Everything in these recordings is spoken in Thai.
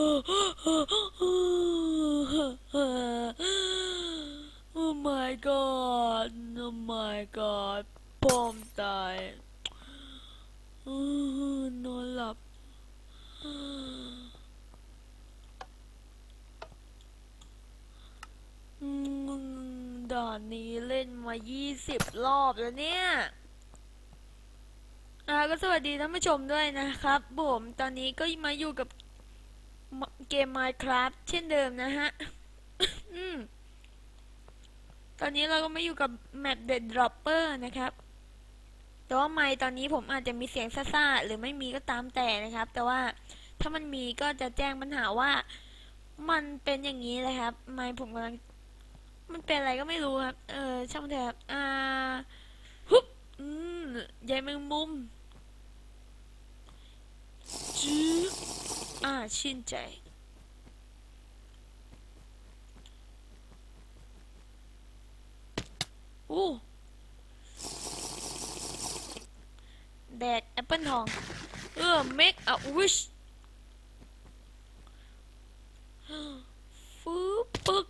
Oh my god Oh my god ปอมตายอื้อนอนหลับอืมด่านนี้เล่นมา 20 รอบแล้วเนี่ยอ่าก็สวัสดีท่านผู้ชมด้วยนะครับผมตอนนี้ก็มาอยู่กับ เกม Minecraft เช่นเดิมนะฮะตอนนี้เราก็มาอยู่กับแมป The Dropper นะครับ แต่ว่าไมค์ตอนนี้ผมอาจจะมีเสียงซ่าๆหรือไม่มีก็ตามแต่นะครับ แต่ว่าถ้ามันมีก็จะแจ้งปัญหาว่า มันเป็นอย่างนี้เลยครับ ไมค์ผมกำลัง มันเป็นอะไรก็ไม่รู้ครับ เออช่างมันเถอะครับอ่าฮึบอืมใยแมงมุมจื้ อ่าชื่นใจ โอ้แดกแอปเปิลทอง เออ make a wish ฟืบปึ๊ก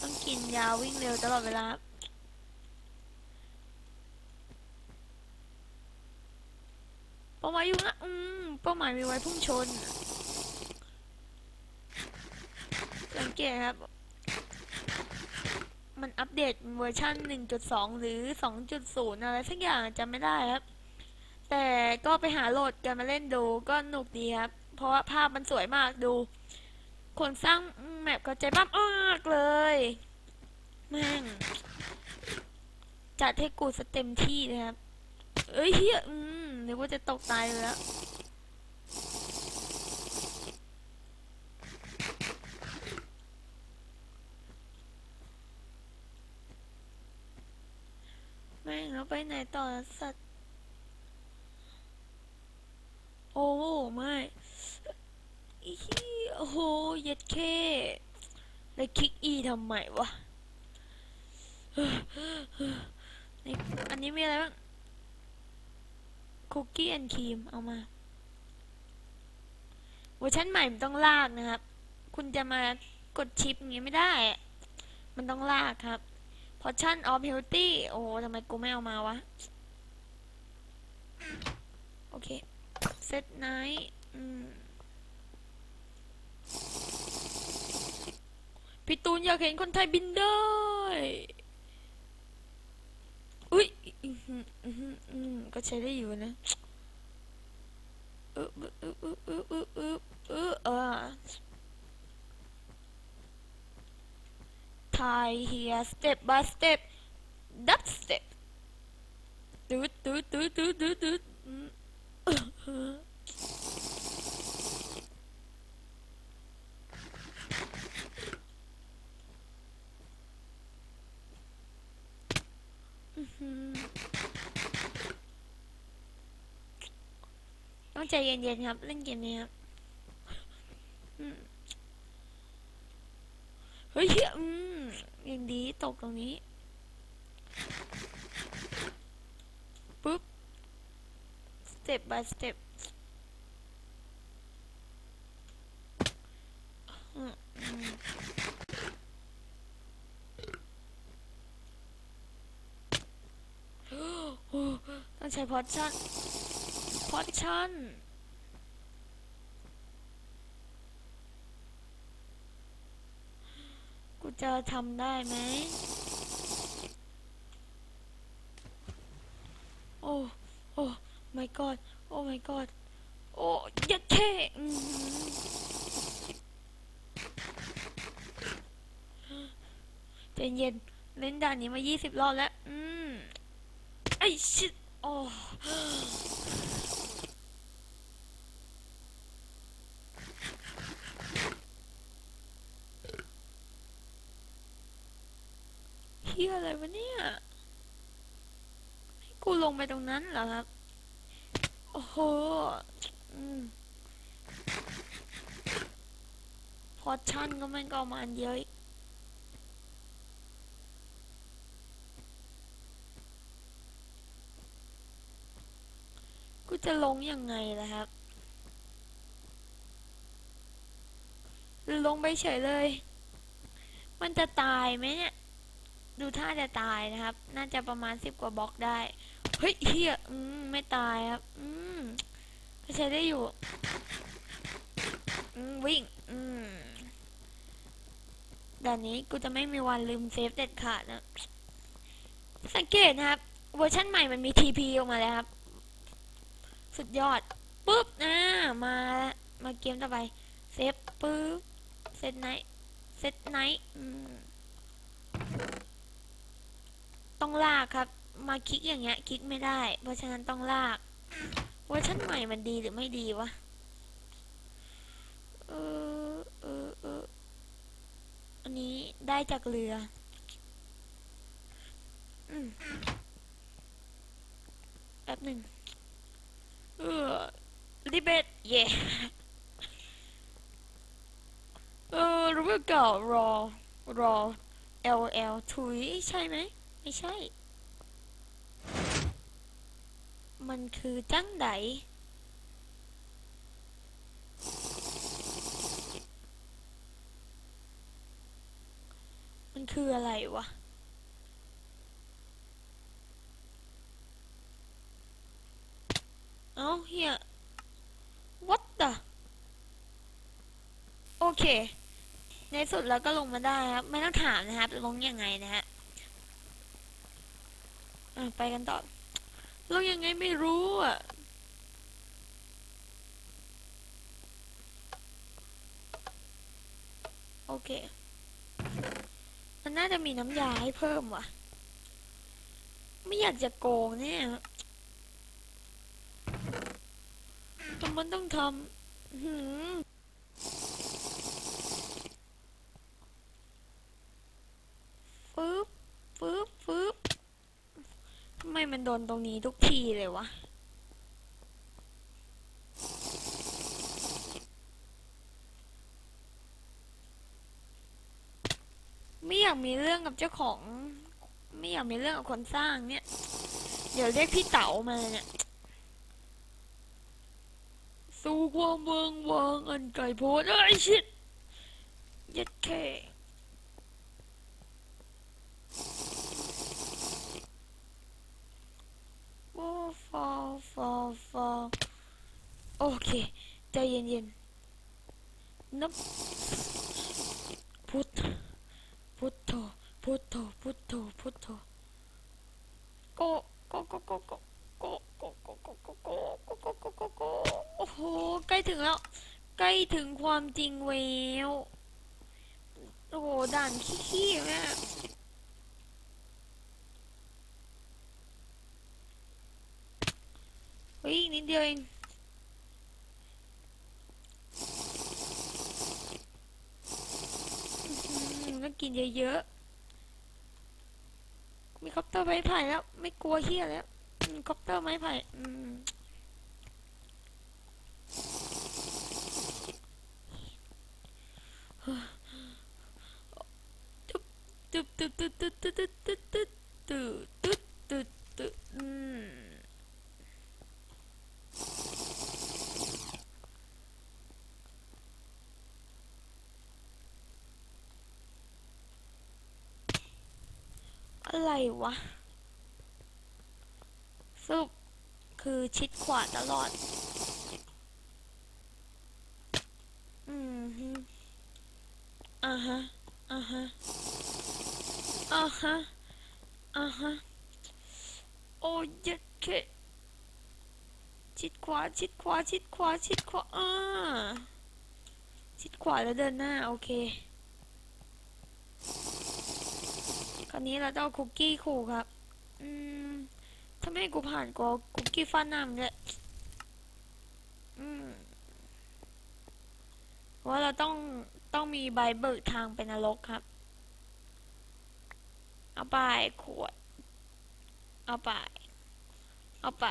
ต้องกินยาวิ่งเร็วตลอดเวลา เป้าหมาย อยู่นะอืมเป้าหมายมีไว้พุ่งชน สังเกตครับ มันอัปเดตเวอร์ชัน1.2 หรือ 2.0 อะไรสักอย่างจำไม่ได้ครับ แต่ก็ไปหาโหลดกันมาเล่นดูก็หนุกดีครับ เพราะว่าภาพมันสวยมากดู คนสร้างแมปก็ใจปั้มมากเลยแม่งจัดให้กูสเต็มที่เลยครับ เอ้ยเฮียอืม นึกว่าจะตกตายเลยแล้วแม่งแล้วไปไหนต่อสัตว์ โอ้ไม่ีโอ้โหเย็ดเคแล้วคลิกอีทำไมวะนี่อันนี้มีอะไรบ้าง คุกกี้แอนด์ครีมเอามาเวอร์ชันใหม่มันต้องลากนะครับ คุณจะมากดชิปอย่างงี้ไม่ได้ มันต้องลากครับ Potion of Healthy โอ้ทำไมกูไม่เอามาวะ โอเคเซตไนท์พี่ตูนอยากเห็นคนไทยบินได้ อุ้ยก็ใช้ได้อยู่นะเออเออเออเออเออเออเออเออ Thai here step by step dub step ตืดตืดตืดตืดตืดตืดอืมเออเอออื้อหือ ต้องใจเย็นๆครับ เล่นเกมนี้ครับเฮ้ยอืมยังดีตกตรงนี้ ปุ๊บ step by step อืมอืมโอ้ต้องใช้พอชั่น พอชั่นกูจะทำได้ไหม โอ้ โอ้ my god โอ้ my god โอ้ยัดแค่ใจเย็นเล่นด่านนี้มา 20 รอบแล้ว อืม ไอ้ชิดโอ้ เฮียอะไรวะเนี่ยให้กูลงไปตรง นั้นเหรอครับ โอ้โหอพอชั่นก็แม่ก็มาอันเดียวอีกกูจะลงยังไงล่ะครับลงไปเฉยเลย มันจะตายไหมเนี่ย ดูท่าจะตายนะครับ น่าจะประมาณสิบกว่าบล็อกได้ เฮ้ยเฮียอืมไม่ตายครับ อืมก็ใช้ได้อยู่ อืมวิ่ง อืมด่านนี้กูจะไม่มีวันลืมเซฟเด็ดขาดนะ สังเกตนะครับ เวอร์ชันใหม่มันมี TP ออกมาแล้วครับ สุดยอด ปุ๊บอ่ามาละมาเกมต่อไป เซฟปุ๊บ เซตไนท์เซตไนท์ต้องลากครับ มาคลิกอย่างเงี้ยคลิกไม่ได้ เพราะฉะนั้นต้องลากเวอร์ชันใหม่มันดีหรือไม่ดีวะเออเออเอออันนี้ได้จากเรือ อืมแป๊บหนึ่งเออลิเบตเย่เออรู้ว่าเก่ารอรอ L L ถุยใช่ไหม ไม่ใช่ มันคือจังไดมันคืออะไรวะ เอ้าเฮีย what the โอเค ในสุดแล้วก็ลงมาได้ครับ ไม่ต้องถามนะครับ ลงยังไงนะฮะอะไปกันต่อ ลงยังไงไม่รู้อะ โอเค มันน่าจะมีน้ำยาให้เพิ่มว่ะ ไม่อยากจะโกงเนี่ยแต่มันต้องทำหืม โดนตรงนี้ทุกทีเลยวะไม่อยากมีเรื่องกับเจ้าของ ไม่อยากมีเรื่องกับคนสร้างเนี่ย เดี๋ยวเรียกพี่เต๋ามาเนี่ยสู่ความเวิงวางอันไกลโพ้นเอ้ยชิดย็ดแค่ ฟอฟอฟอฟอโอเคใจเย็นๆนับพุทพุทโธพุทโธพุทโธพุทโธโกโกโกโกโกโกโกโกโกโกโกโกโกโกโกโกโอ้โหใกล้ถึงแล้วใกล้ถึงความจริงแล้วโอ้โหด่านขี้ๆแม่ เฮ้ยอีกนิดเดียวเองต้องกินเยอะๆ มีคอปเตอร์ไม้ไผ่แล้ว ไม่กลัวเฮียแล้วคอปเตอร์ไม้ไผ่ตึ๊บตึ๊บตึ๊บตึ๊บตึ๊บตึ๊บตึ๊บ อะไรวะสรุปคือชิดขวาตลอด อืมฮึอ่าฮะ อ่าฮะ อ่าฮะ อ่าฮะ โอ้ยเคชิดขวา ชิดขวา ชิดขวา ชิดขวา อ่า ชิดขวาแล้วเดินหน้า โอเค ราวนี้เราต้องเอาคุกกี้ขู่ครับ อืมถ้าไม่กูผ่านก็คุกกี้ฟันน้ำเลยอืมเพราะว่าเราต้องต้องมีใบเบิกทางเป็นนรกครับ เอาไปขวด เอาไป เอาไป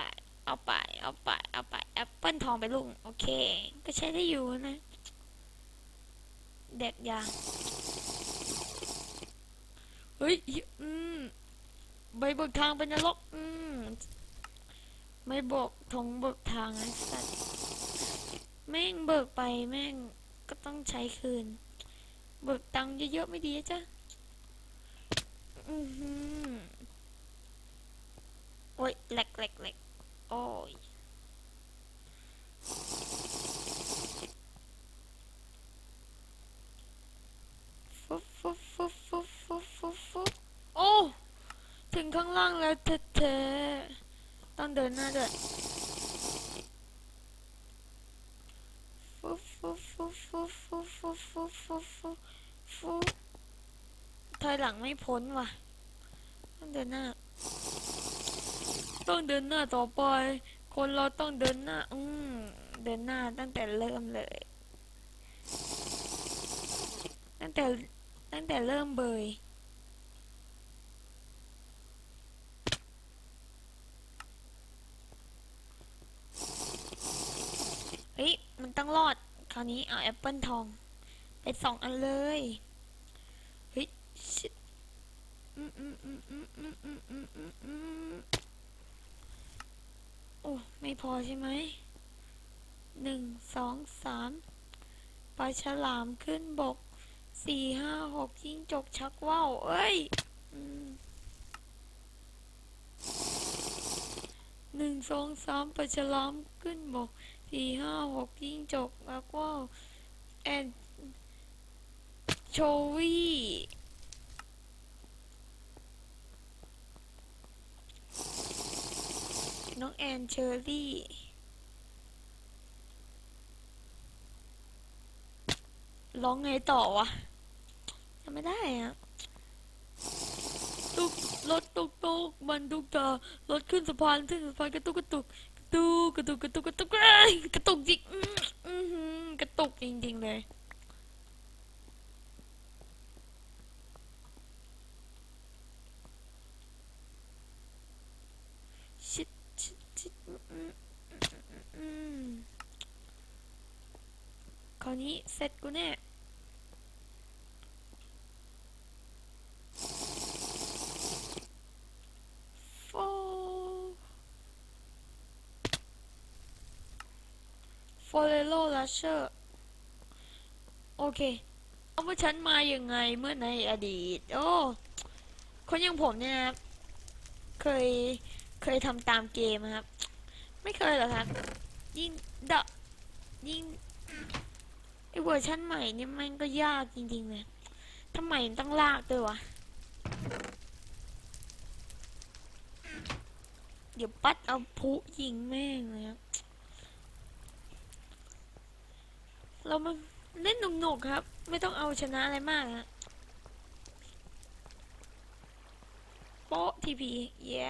เอาไป เอาไป เอาไปแอปเปิลทองไปลุงโอเค ก็ใช้ได้อยู่นะ เด็กยาง เฮ้ย อืม ใบเบิกทางเป็นนรก อืม ไม่บอกทงเบิกทางไอ้สัตว์แม่งเบิกไปแม่งก็ต้องใช้คืน เบิกตังค์เยอะๆไม่ดีจ้ะ อือหือโอ้ยแหลกแหลกแหลกโอ้ย ถึงข้างล่างแล้วเท่ๆต้องเดินหน้าด้วยฟุบฟุบฟุบฟุบฟุบฟุบฟุบฟุบฟุบฟุบถอยหลังไม่พ้นว่ะ ต้องเดินหน้า ต้องเดินหน้าต่อไป คนเราต้องเดินหน้า อืมเดินหน้าตั้งแต่เริ่มเลย ตั้งแต่ตั้งแต่เริ่มเบย ต้งรอด คราวนี้เอาแอปเปิลทอง ไปสองอันเลย เฮ้ยชิดอืมอืมอืมอืมอืมอืมอืมอืมโอ้ ไม่พอใช่ไหม หนึ่ง สอง สาม ปลาฉลามขึ้นบก สี่ห้าหกยิงจกชักว่าวเอ้ยหนึ่งสองสามปลาฉลามขึ้นบก สี่ห้าหกยิงจกชักว่าวแอนโชวี่น้องแอนเชอรี่ร้องไงต่อวะจำไม่ได้อะตุกรถตุกตุกบรรทุกเธอรถขึ้นสะพานขึ้นสะพานกระตุกกระตุก ตุกกระตุกกระตุกกระตุกกระตุกจริงอื้ออื้อหือกระตุกจริงๆเลยชิดชิดชิดอืมอืมอืมอืมคราวนี้เสร็จกูแน่ ฟอเรโลลัชเชอร์โอเคเอาว่าฉันมาอย่างไงเมื่อในอดีต โอ้คนอย่างผมเนี่ยนะครับ เคยเคยทำตามเกมครับ ไม่เคยหรอกครับ ยิ่งดะยิ่งไอเวอร์ชันใหม่นี่มันก็ยากจริงๆเลยทำไมต้องลากด้วยวะ เดี๋ยวปัดเอาพลุยิงแม่งเลยครับ เรามาเล่นหนุกๆครับ ไม่ต้องเอาชนะอะไรมากฮะโป๊ะทีพีเย้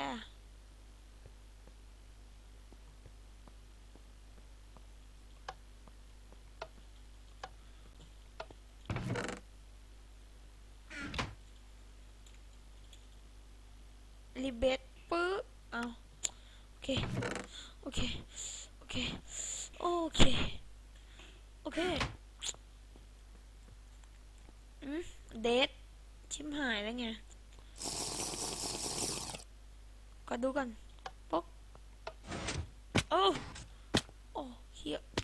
รีเบตปึ๊บเอาโอเค โอเค โอเค โอเค โอเค อืมเดทชิมหายแล้วไง ก็ดูกันป๊อกโอ้ โอ้เฮียอืม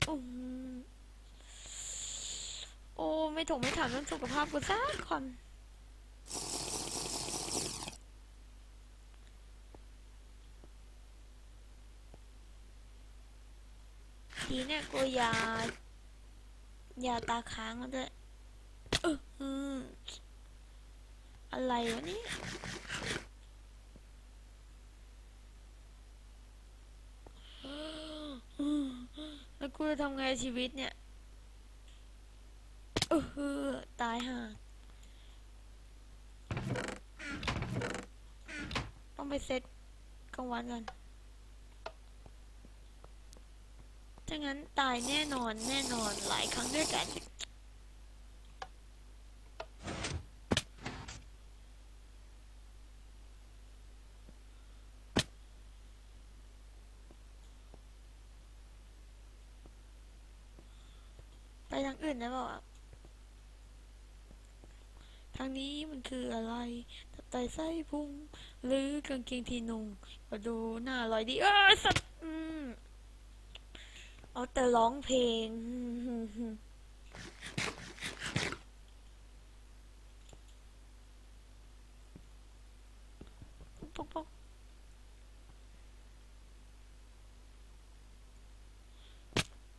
โอ้ไม่ถกไม่ถามเรื่องสุขภาพกูสักคนทีเนี่ยกูยายาตาค้างแล้วด้วยเอออะไรวะนี่ย แล้วกูจะทำไงชีวิตเนี่ยเออตายห่าต้องไปเซตกลางวันกันถ้างั้นตายแน่นอนแน่นอนหลายครั้งด้วยกัน ไปทางอื่นได้เปล่าอะทางนี้มันคืออะไรตับไตไส้พุง หรือกางเกงทีนุงก็ดูน่าอร่อยดี เออสัตว์อืมเอาแต่ร้องเพลง ปกปก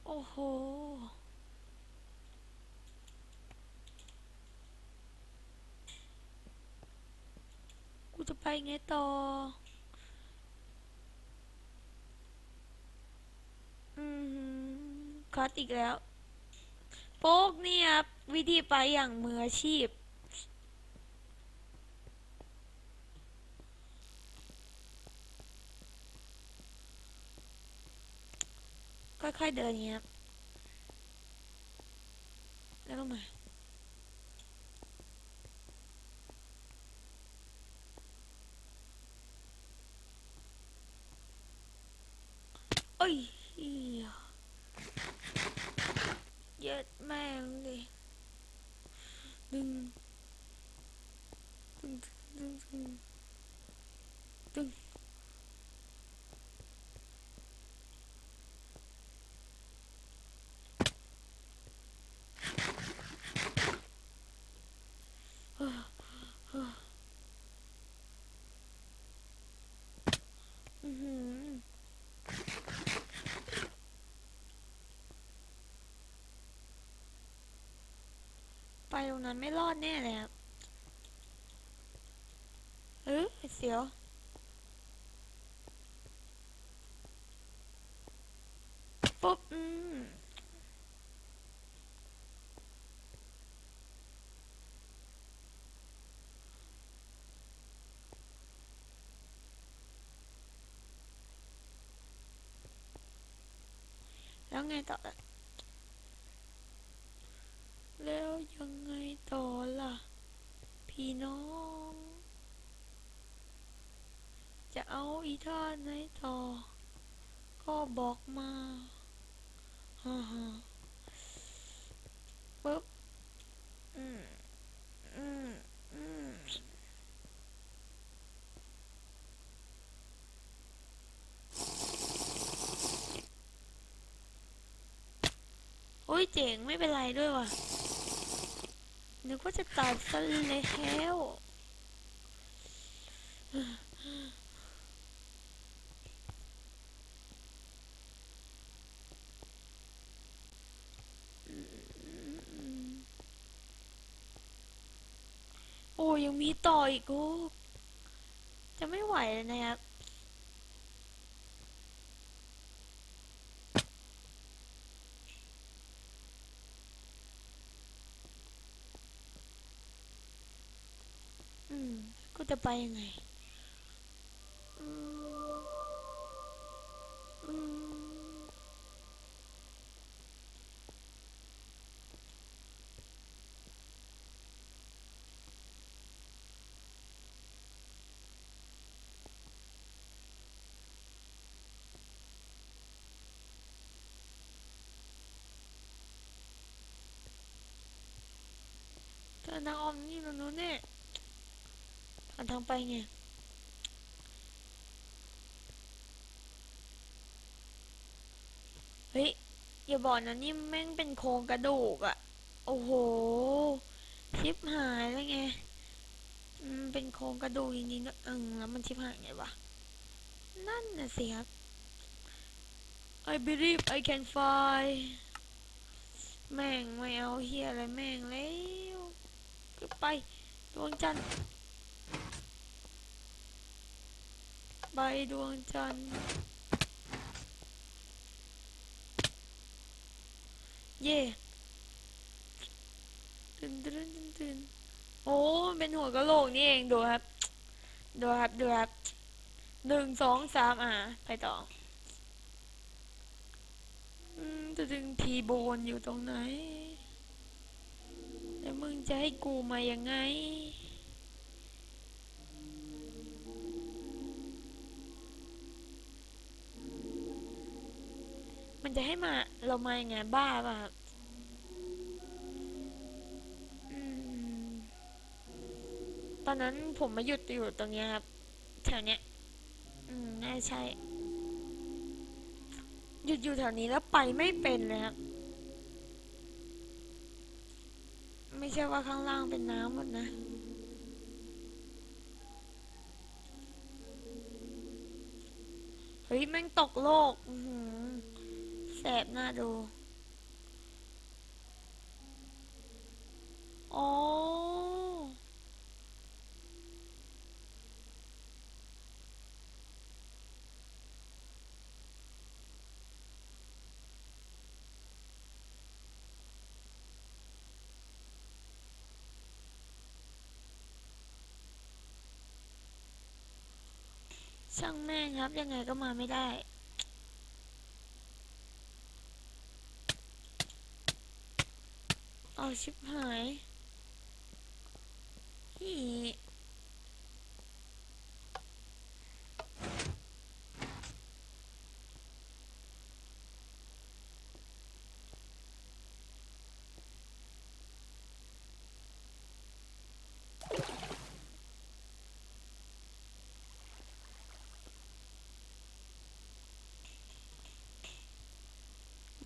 โอ้โห กูจะ ไปไงต่อ อืมคัดอีกแล้ว โป๊กเนี่ยครับวิธีไปอย่างมืออาชีพ ค่อยๆเดินเงี้ยบแล้วก็มา เอ้ ตรงนั้นไม่รอดแน่เลยครับเออเสียวปุ๊บอืมแล้วไงต่อ แล้วยังไงต่อล่ะ พี่น้อง จะเอาอีท่าไหนต่อ ก็บอกมาฮ่าฮ่าปุ๊บอืมอืมอืมโอ้ยเจ๋งไม่เป็นไรด้วยว่ะ นึกว่าจะตัดซะแล้วโอ้ยังมีต่ออีกกูจะไม่ไหวเลยนะครับ อืม กูจะไปยังไงอืมอืมเธ อนางออมนี่ตรงนู้นเนี่ยผ่านทางไปไงเฮ้ยอย่าบอกนะนี่แม่งเป็นโครงกระดูกอะโอ้โหชิบหายแล้วไงอืมเป็นโครงกระดูกจริงๆก็เออแล้วมันชิบหายไงวะนั่นน่ะสิครับ I believe I can fly แม่งไม่เอาเฮียอะไรแม่งแล้ว ไปดวงจันทร์ ไปดวงจันทร์ เย่ตึนตึนตึนตึนโอ้เป็นหัวกะโหลกนี่เองดูครับ ดูครับดูครับหนึ่งสองสามอ่าไปต่อจะดึงทีโบนอยู่ตรงไหน แล้วมึงจะให้กูมายังไง มันจะให้มาเรามายังไงบ้าป่ะครับตอนนั้นผมมาหยุดอยู่ตรงนี้ครับ แถวเนี้ย อืมน่าใช่ หยุดอยู่แถวนี้แล้วไปไม่เป็นเลยครับ ไม่ใช่ว่าข้างล่างเป็นน้ำหมดนะเฮ้ยแม่งตกโลก อือ แสบหน้าดูอ๋อช่างแม่งครับ ยังไงก็มาไม่ได้ เอาชิบหายฮี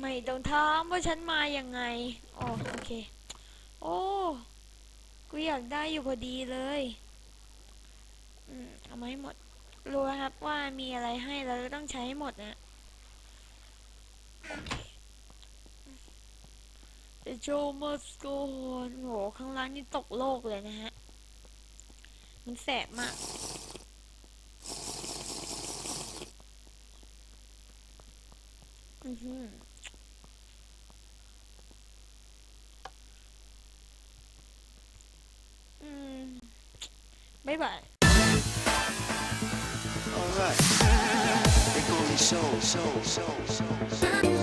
ไม่ต้องถามว่าฉันมาอยังไงอ๋อ โอเค โอ้กูอยากได้อยู่พอดีเลยอืมเอามาให้หมด รู้ครับว่ามีอะไรให้เราก็ต้องใช้ให้หมดนะ The show must go on โหข้างล่างนี่ตกโลกเลยนะฮะ มันแสบมากอือหืออืม บ๊ายบาย Alright. They call me Soul, Soul, Soul, Soul.